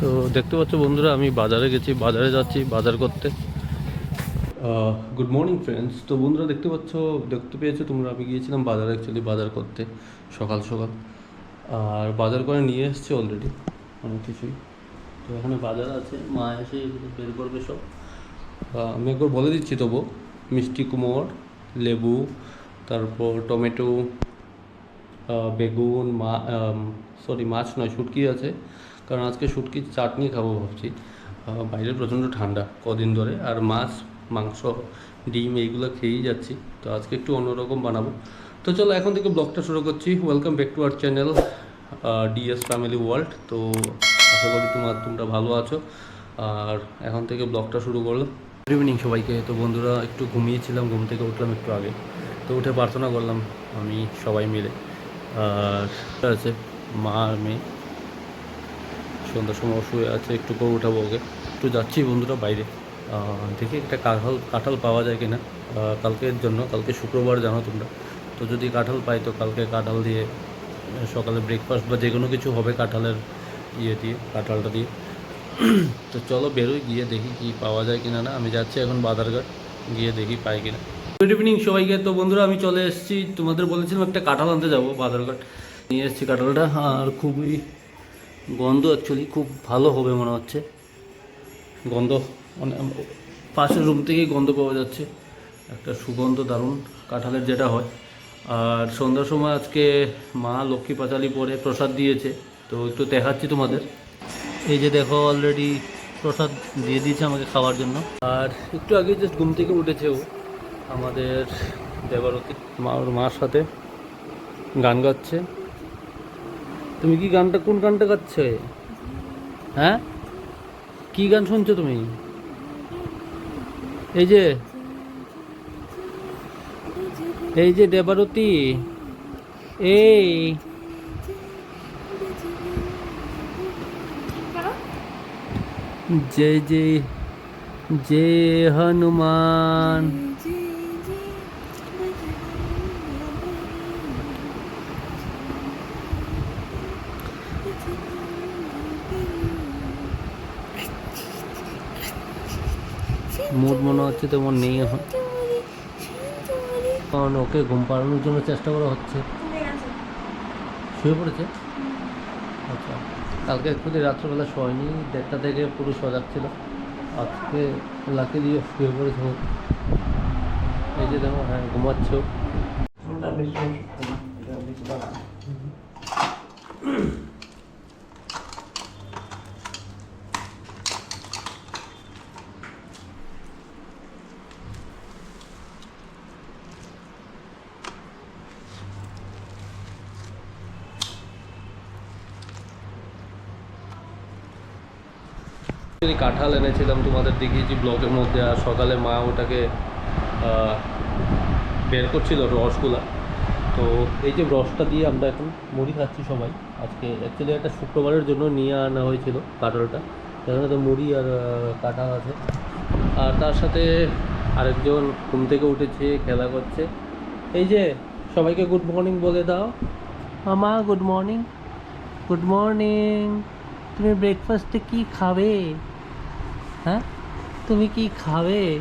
তো দেখতে পাচ্ছ বন্ধুরা, আমি বাজারে গেছি, বাজারে যাচ্ছি, বাজার করতে। গুড মর্নিং ফ্রেন্ডস তো বন্ধুরা, দেখতে পাচ্ছ, দেখতে পেয়েছ তোমরা, আমি গিয়েছিলাম বাজারে অ্যাকচুয়ালি বাজার করতে, সকাল সকাল। আর বাজার করে নিয়ে এসছে অলরেডি অনেক কিছুই। তো এখানে বাজার আছে, মা এসে বের করবে সব। আমি একবার বলে দিচ্ছি তবু, মিষ্টি কুমোর লেবু, তারপর টমেটো বেগুন, মা সরি মাছ নয়, শুটকি আছে। কারণ আজকে শুটকির চাটনি খাব ভাবছি। বাইরে প্রচণ্ড ঠান্ডা কদিন ধরে আর মাছ, মাংস, ডিম এইগুলো খেয়েই যাচ্ছি। তো আজকে একটু অন্যরকম বানাবো। তো চলো এখন থেকে ব্লগটা শুরু করছি। Welcome back to our channel DS family world তো আশা করি তোমার তোমরা ভালো আছো। আর এখন থেকে ব্লগটা শুরু করলাম। গুড ইভিনিং সবাইকে। তো বন্ধুরা, একটু ঘুমিয়েছিলাম, ঘুম থেকে উঠলাম একটু আগে। তো উঠে প্রার্থনা করলাম, আমি সবাই মিলে। আর আছে মা আর মেয়ে। সন্ধ্যার সময় শুয়ে আছে, একটু করে উঠাবো ওকে। একটু যাচ্ছি বন্ধুরা বাইরে। দেখি একটা কাঁঠাল কাঁঠাল পাওয়া যায় কিনা। কালকের জন্য, কালকে শুক্রবার জানো তোমরা। তো যদি কাঁঠাল পাই তো কালকে কাঁঠাল দিয়ে সকালে ব্রেকফাস্ট বা যে কোনো কিছু হবে কাঁঠালের ইয়ে দিয়ে, কাঁঠালটা দিয়ে। তো চলো বেরোই, গিয়ে দেখি কি পাওয়া যায় কিনা না। আমি যাচ্ছি এখন বাজারঘাট, গিয়ে দেখি পাই কিনা। গুড ইভিনিং সবাইকে। তো বন্ধুরা, আমি চলে এসেছি। তোমাদের বলেছিলাম একটা কাঁঠাল আনতে যাব বাজারঘাট। নিয়ে এসেছি কাঁঠালটা। আর খুবই গন্ধ অ্যাকচুয়ালি খুব ভালো হবে মনে হচ্ছে। গন্ধ মানে পাশের রুম থেকেই গন্ধ পাওয়া যাচ্ছে। একটা সুগন্ধ দারুণ কাঁঠালের যেটা হয়। আর সন্ধ্যার সময় আজকে মা লক্ষ্মী পাঁচালি পরে প্রসাদ দিয়েছে, তো একটু দেখাচ্ছি তোমাদের। এই যে দেখো অলরেডি প্রসাদ দিয়ে দিয়েছে আমাকে খাওয়ার জন্য। আর একটু আগে জাস্ট ঘুম থেকে উঠেছে ও, আমাদের দেবারতী মা, ওর মার সাথে গান গাচ্ছে। তুমি কি গানটা কোন গানটা গাচ্ছ? হ্যাঁ? কি গান শুনছো তুমি? এই যে এই যে দেবারতী, এই। জয় জয় জয় হনুমান। মুড মনে হচ্ছে তেমন নেই এখন। কারণ ওকে ঘুম পাড়ানোর জন্য চেষ্টা করা হচ্ছে। শুয়ে পড়েছে? আচ্ছা কালকে একটুখানি রাত্রবেলা শোয়নি, দেড়টা থেকে পুরো সজাগ ছিল। আজকে লাকি দিয়ে শুয়ে পড়েছে। এই যে দেখো হ্যাঁ ঘুমাচ্ছেও যদি কাঁঠাল এনেছিলাম তোমাদের দেখিয়েছি ব্লকের মধ্যে, আর সকালে মা ওটাকে বের করছিল রসগুলা তো এই যে রসটা দিয়ে আমরা এখন মুড়ি খাচ্ছি সবাই। আজকে অ্যাকচুয়ালি একটা শুক্রবারের জন্য নিয়ে আনা হয়েছিল কাঁঠালটা। এখানে তো মুড়ি আর কাঁঠাল আছে। আর তার সাথে আরেকজন ঘুম থেকে উঠেছে, খেলা করছে। এই যে সবাইকে গুড মর্নিং বলে দাও। মামা গুড মর্নিং গুড মর্নিং তুমি ব্রেকফাস্টে কি খাবে? হ্যাঁ? তুমি কি খাবে?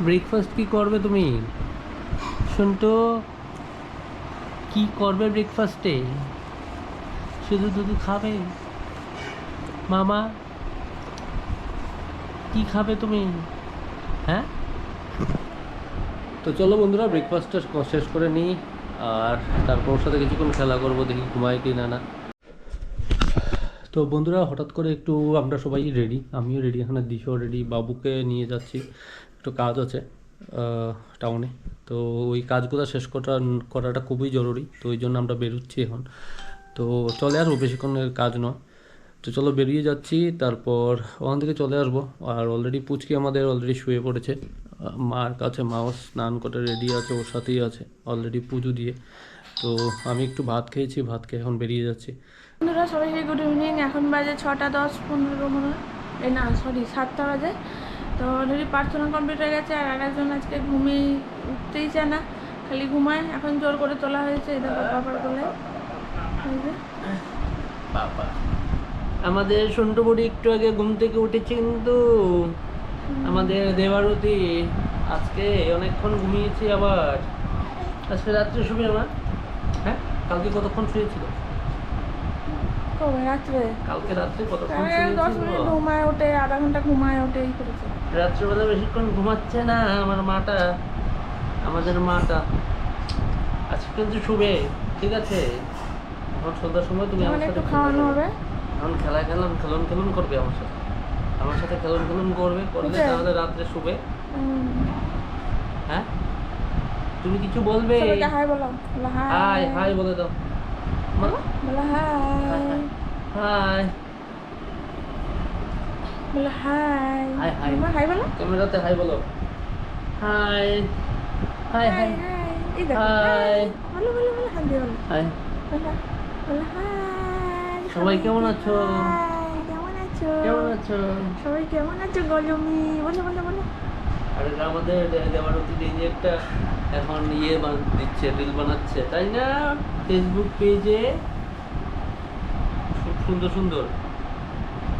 ব্রেকফাস্ট কি করবে তুমি? শুনতো, কি করবে ব্রেকফাস্টে শুধু দুধু খাবে? মামা, কি খাবে তুমি? হ্যাঁ? তো চলো বন্ধুরা ব্রেকফাস্টটা শেষ করে নিই। আর তারপর সাথে কিছুক্ষণ খেলা করব, দেখি ঘুমায় কি না না। তো বন্ধুরা, হঠাৎ করে একটু আমরা সবাই রেডি আমিও রেডি এখানে দিশও রেডি বাবুকে নিয়ে যাচ্ছি। একটু কাজ আছে টাউনে তো ওই কাজগুলো শেষ করা করাটা খুবই জরুরি, তো ওই জন্য আমরা বেরোচ্ছি এখন। তো চলে আসব, বেশিক্ষণের কাজ নয়। তো চলো বেরিয়ে যাচ্ছি, তারপর ওখান থেকে চলে আসব। আর অলরেডি পুচকি আমাদের অলরেডি শুয়ে পড়েছে। মার কাছে মাও স্নান করে রেডি আছে, ওর সাথেই আছে অলরেডি পুজো দিয়ে। তো আমি একটু ভাত খেয়েছি ভাত খেয়ে এখন বেরিয়ে যাচ্ছি। বন্ধুরা সবাইকে গুড ইভিনিং এখন বাজে ছটা দশ পনেরো মনে হয়। এই না সরি সাতটা বাজে। তো অলরেডি প্রার্থনা কমপ্লিট হয়ে গেছে আর আরেকজন আজকে ঘুমিয়ে উঠতেই চায় না খালি ঘুমায়। এখন জোর করে তোলা হয়েছে এটা বাবার বলে বাবা। আমাদের সন্টু বুড়ি একটু আগে ঘুম থেকে উঠেছে কিন্তু আমাদের দেবারতী আজকে অনেকক্ষণ ঘুমিয়েছি আবার। আজকে রাত্রে শুবে আমার হ্যাঁ? কালকে কতক্ষণ শুয়েছিল কবে? রাত্রে? কালকে রাত্রে কতক্ষণ তাহলে দশ মিনিট ঘুমায় ওঠে আধা ঘণ্টা ঘুমায় ওঠে এই করেছে। রাত্রেবেলা বেশিক্ষণ ঘুমাচ্ছে না আমার মাটা আমাদের মাটা। আজকে কিন্তু শুবে ঠিক আছে? এখন সন্ধ্যার সময় তুমি আমার সাথে খাওয়ানো হবে। এখন খেলা খেলাম খেলন খেলন করবে আমার সাথে। আমার সাথে খেলন খেলন করবে করলে তাহলে রাত্রে শুবে। হ্যাঁ? তুমি কিছু বলবে? হাই বলো। হাই। হাই বলে দাও। বলো বলো হাই। হাই বলো হাই। Hi, hi. হাই বলো। ক্যামেরাতে হাই বলো। Hi hi hi. হাই এই দেখো হাই। হাই। বলো বলো বলো হাই বলো। হাই। বলো বলো হাই। সবাই কেমন আছো? কেমন আছো? কেমন আছো? সবাই কেমন আছো গজমি বলো বলো বলো। আর আমাদের একটা এখন ইয়ে দিচ্ছে রিল বানাচ্ছে, তাই না? ফেসবুক পেজে খুব সুন্দর সুন্দর।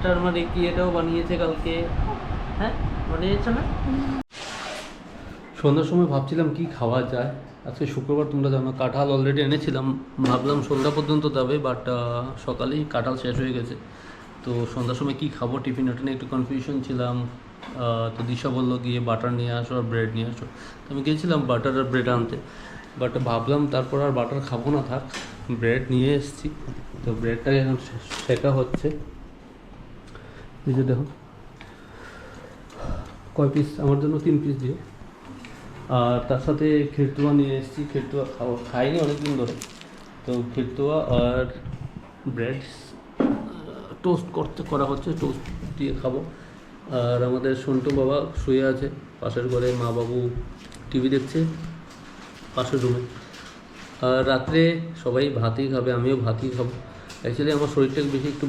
তার মানে কি এটাও বানিয়েছে কালকে? হ্যাঁ? বানিয়েছে না? সন্ধ্যার সময় ভাবছিলাম কি খাওয়া যায়। আজকে শুক্রবার তোমরা জানো, কাঁঠাল অলরেডি এনেছিলাম। ভাবলাম সন্ধ্যা পর্যন্ত যাবে বাট সকালেই কাঁঠাল শেষ হয়ে গেছে। তো সন্ধ্যার সময় কি খাব? টিফিন ওটা নিয়ে একটু কনফিউশন ছিলাম। তো দিশা বলল গিয়ে বাটার নিয়ে আসো আর ব্রেড নিয়ে আসো। তো আমি গিয়েছিলাম বাটার আর ব্রেড আনতে। বাট ভাবলাম তারপর আর বাটার খাব না, থাক ব্রেড নিয়ে এসেছি। তো ব্রেডটাকে এখন শেখা হচ্ছে। এই যে দেখো, কয় পিস আমার জন্য তিন পিস দিয়ে আর তার সাথে খিরতুয়া নিয়ে এসেছি। খিরতুয়া খাওয়া খাইনি অনেকদিন ধরে। তো খিরতুয়া আর ব্রেড টোস্ট করতে, করা হচ্ছে টোস্ট দিয়ে খাব। আর আমাদের সন্টু বাবা শুয়ে আছে, পাশের ঘরে মা বাবু টিভি দেখছে, পাশের রুমে আর রাত্রে সবাই ভাতই খাবে, আমিও ভাতই খাব। অ্যাকচুয়ালি আমার শরীরটা বেশি একটু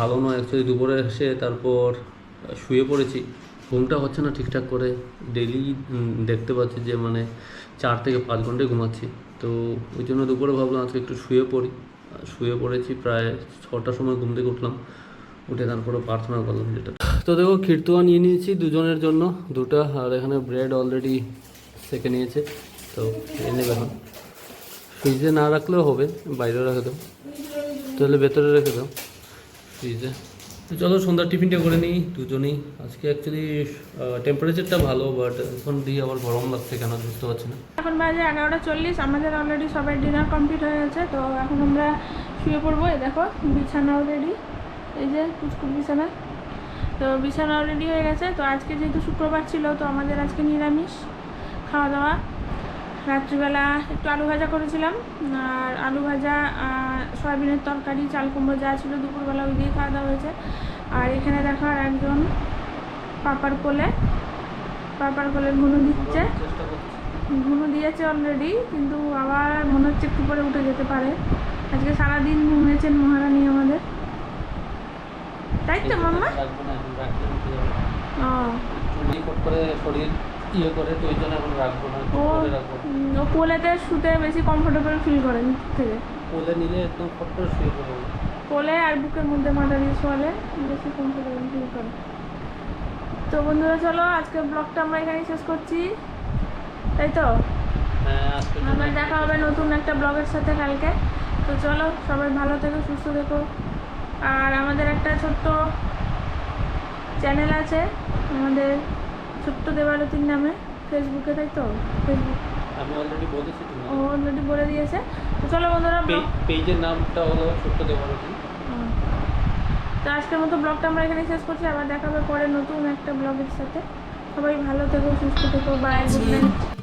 ভালো নয় অ্যাকচুয়ালি দুপুরে এসে তারপর শুয়ে পড়েছি। ঘুমটা হচ্ছে না ঠিকঠাক করে। ডেলি দেখতে পাচ্ছি যে মানে চার থেকে পাঁচ ঘন্টায় ঘুমাচ্ছি। তো ওই জন্য দুপুরে ভাবলাম আজকে একটু শুয়ে পড়ি। শুয়ে পড়েছি প্রায় ছটার সময় ঘুম থেকে উঠলাম। উঠে তারপরে প্রার্থনা করলাম যেটা। তো দেখো খিরতুয়া নিয়ে নিয়েছি দুজনের জন্য দুটা আর এখানে ব্রেড অলরেডি সেকে নিয়েছে তো এনে নেবে এখন। ফ্রিজে না রাখলেও হবে বাইরে রেখে দাও তাহলে ভেতরে রেখে দাও ফ্রিজে তো চলো সন্ধ্যার টিফিনটা করে নিই দুজনেই। আজকে অ্যাকচুয়ালি টেম্পারেচারটা ভালো বাট এখন দিয়ে আবার গরম লাগছে কেন বুঝতে পারছি না। এখন বাজে এগারোটা চল্লিশ আমাদের অলরেডি সবাই ডিনার কমপ্লিট হয়ে গেছে তো এখন আমরা শুয়ে পড়ব এই দেখো বিছানা রেডি এই যে, কুচকুচ বিছানা। তো বিছানাও অলরেডি হয়ে গেছে। তো আজকে যেহেতু শুক্রবার ছিল, তো আমাদের আজকে নিরামিষ খাওয়া দাওয়া। রাত্রিবেলা একটু আলু ভাজা করেছিলাম, আর আলু ভাজা সয়াবিনের তরকারি, চাল কুমড়ো যা ছিল দুপুরবেলা ওই দিয়ে খাওয়া দাওয়া হয়েছে। আর এখানে দেখো আর একজন পাপার কোলে পাপার কোলে ঘুনো দিচ্ছে। ঘুমো দিয়েছে অলরেডি কিন্তু আবার মনে হচ্ছে একটু পরে উঠে যেতে পারে। আজকে সারাদিন ঘুমিয়েছেন মহারানী আমাদের। তাই তো মাম্মা? ও। ইয়ে কোলেতে শুতে বেশি কমফোর্টেবল ফিল থেকে। কোলে নিলে একদম ফট করে শুয়ে পড়ব কোলে আর বুকের মধ্যে মাথা দিয়ে শোয়ালে বেশি কমফোর্টেবল ফিল করে। তো বন্ধুরা চলো আজকে ব্লগটা আমরা এখানেই শেষ করছি। তাই তো? হ্যাঁ দেখা হবে নতুন একটা ব্লগের সাথে কালকে। তো চলো সবাই ভালো থেকো সুস্থ থেকো। আর আমাদের একটা ছোট্ট চ্যানেল আছে আমাদের ছোট্ট দেবারতির নামে ফেসবুকে তাই তো? ফেসবুক আমি অলরেডি বলেছি তুমি ও অলরেডি বলে দিয়েছে। চলো বন্ধুরা পেজের নামটা হলো ছোট্ট দেবারতী তো আজকের মতো ব্লগটা আমরা এখানে শেষ করছি। আবার দেখা হবে পরে নতুন একটা ব্লগের সাথে। সবাই ভালো থেকো সুস্থ থেকো বাই গুড নাইট